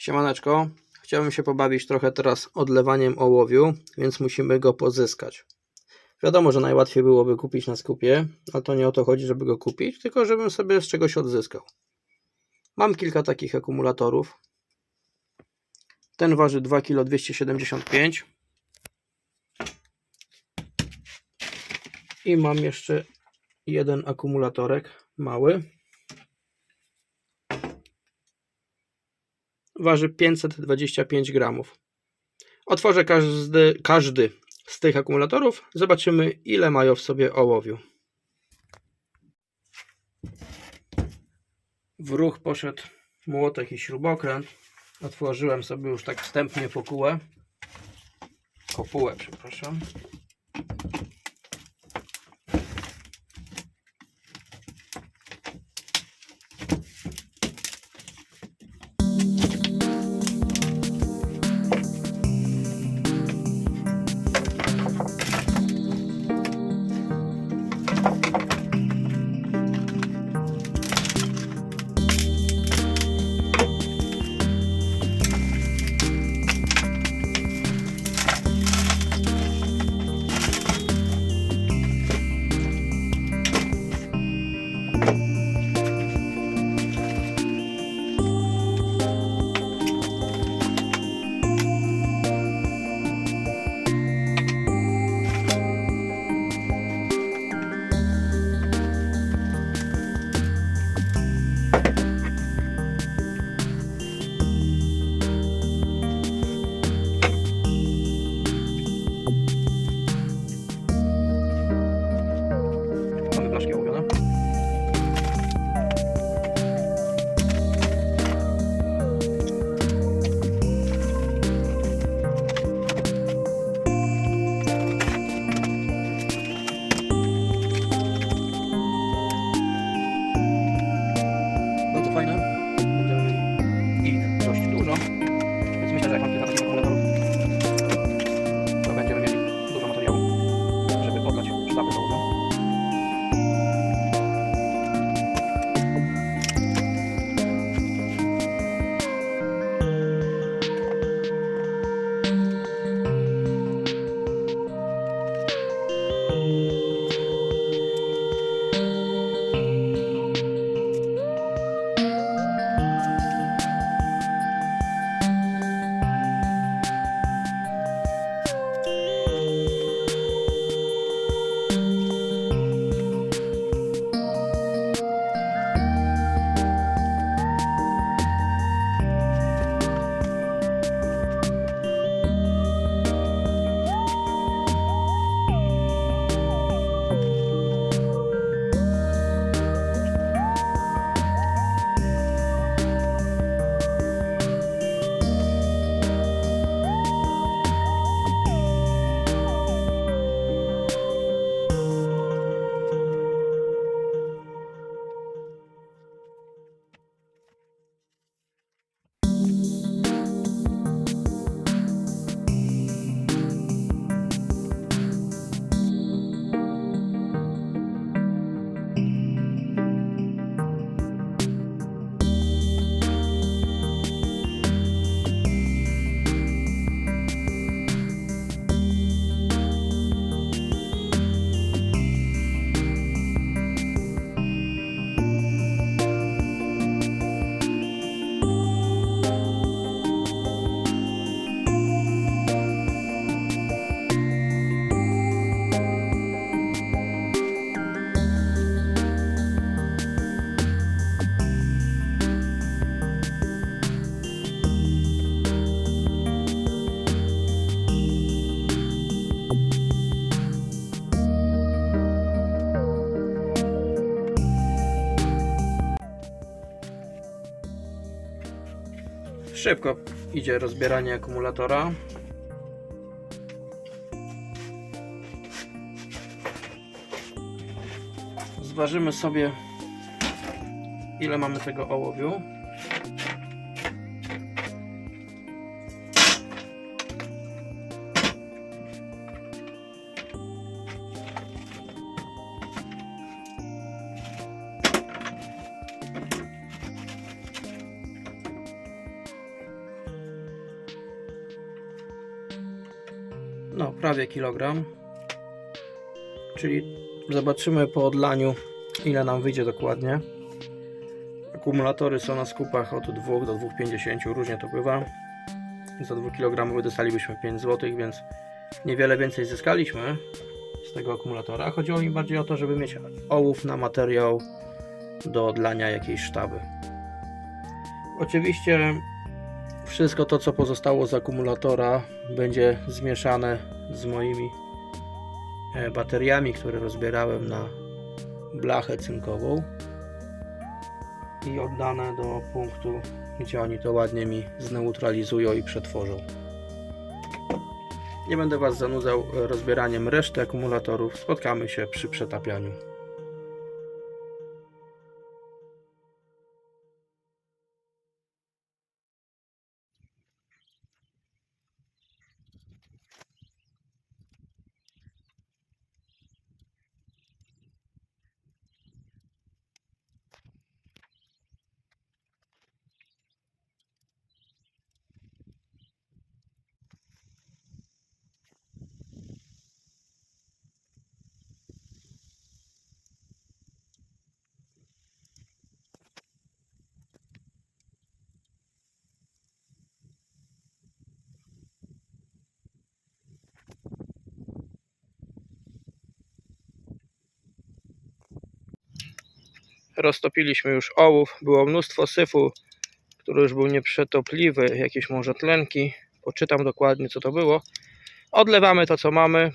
Siemaneczko, chciałbym się pobawić trochę teraz odlewaniem ołowiu, więc musimy go pozyskać. Wiadomo, że najłatwiej byłoby kupić na skupie, ale to nie o to chodzi, żeby go kupić, tylko żebym sobie z czegoś odzyskał. Mam kilka takich akumulatorów. Ten waży 2 kg 275 i mam jeszcze jeden akumulatorek mały. Waży 525 gramów. Otworzę każdy, każdy z tych akumulatorów. Zobaczymy, ile mają w sobie ołowiu. W ruch poszedł młotek i śrubokręt. Otworzyłem sobie już tak wstępnie pokułę. Kopułę, przepraszam. Szybko idzie rozbieranie akumulatora. Zważymy sobie ile mamy tego ołowiu. Prawie kilogram. Czyli zobaczymy po odlaniu, ile nam wyjdzie dokładnie. Akumulatory są na skupach od 2 do 2,50, różnie to bywa. Za 2 kg dostalibyśmy 5 zł, więc niewiele więcej zyskaliśmy z tego akumulatora. Chodziło mi bardziej o to, żeby mieć ołów na materiał do odlania jakiejś sztaby. Oczywiście wszystko to, co pozostało z akumulatora, będzie zmieszane z moimi e, bateriami, które rozbierałem na blachę cynkową i oddane do punktu, gdzie oni to ładnie mi zneutralizują i przetworzą. Nie będę Was zanudzał rozbieraniem reszty akumulatorów. Spotkamy się przy przetapianiu. Roztopiliśmy już ołów. Było mnóstwo syfu, który już był nieprzetopliwy. Jakieś może tlenki. Poczytam dokładnie co to było. Odlewamy to co mamy.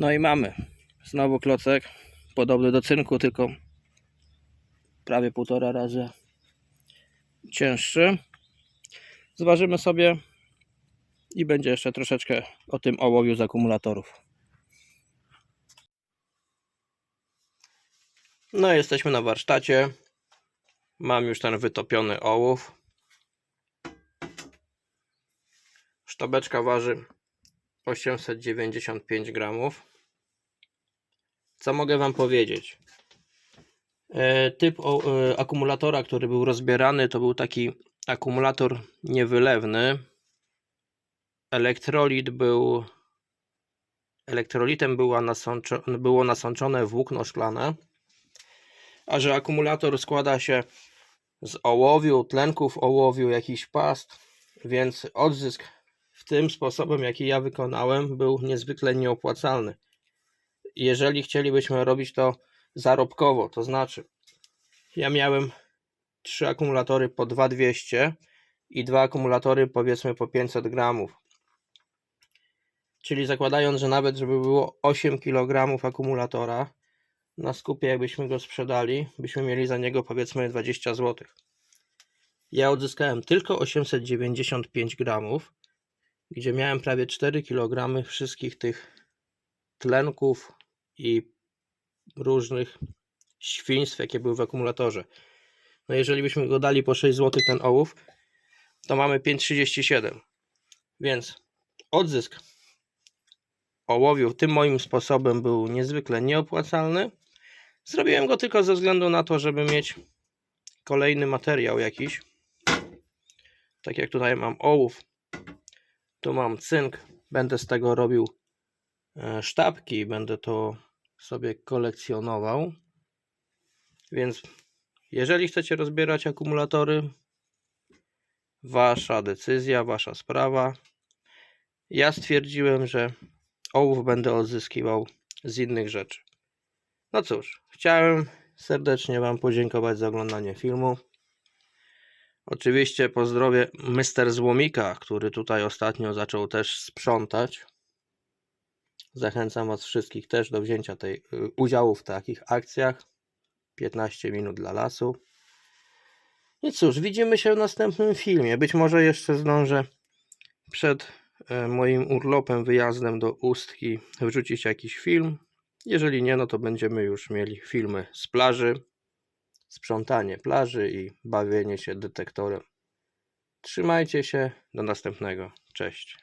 No i mamy znowu klocek podobny do cynku, tylko prawie półtora razy cięższy. Zważymy sobie i będzie jeszcze troszeczkę o tym ołowiu z akumulatorów. No, jesteśmy na warsztacie. Mam już ten wytopiony ołów. Sztabeczka waży 895 gramów. Co mogę Wam powiedzieć? E, Typ e, akumulatora, który był rozbierany, to był taki akumulator niewylewny. Elektrolit był. Elektrolitem była nasączo, było nasączone włókno szklane. A że akumulator składa się z ołowiu, tlenków ołowiu, jakiś past, więc odzysk w tym sposobem, jaki ja wykonałem, był niezwykle nieopłacalny. Jeżeli chcielibyśmy robić to zarobkowo, to znaczy ja miałem trzy akumulatory po 2200 i dwa akumulatory powiedzmy po 500 gramów. Czyli zakładając, że nawet żeby było 8 kg akumulatora na skupie, jakbyśmy go sprzedali, byśmy mieli za niego powiedzmy 20 zł. Ja odzyskałem tylko 895 gramów, gdzie miałem prawie 4 kg wszystkich tych tlenków i różnych świństw, jakie były w akumulatorze. No jeżeli byśmy go dali po 6 zł ten ołów, to mamy 5,37. Więc odzysk ołowiu tym moim sposobem był niezwykle nieopłacalny. Zrobiłem go tylko ze względu na to, żeby mieć kolejny materiał jakiś. Tak jak tutaj mam ołów, tu mam cynk. Będę z tego robił e, sztabki, będę to sobie kolekcjonował. Więc jeżeli chcecie rozbierać akumulatory, wasza decyzja, wasza sprawa. Ja stwierdziłem, że ołów będę odzyskiwał z innych rzeczy. No cóż, chciałem serdecznie Wam podziękować za oglądanie filmu. Oczywiście pozdrowię Mr. Złomika, który tutaj ostatnio zaczął też sprzątać. Zachęcam Was wszystkich też do wzięcia tej, y, udziału w takich akcjach. 15 minut dla lasu. I cóż, widzimy się w następnym filmie. Być może jeszcze zdążę przed e, moim urlopem, wyjazdem do Ustki wrzucić jakiś film. Jeżeli nie, no to będziemy już mieli filmy z plaży, sprzątanie plaży i bawienie się detektorem. Trzymajcie się, do następnego. Cześć.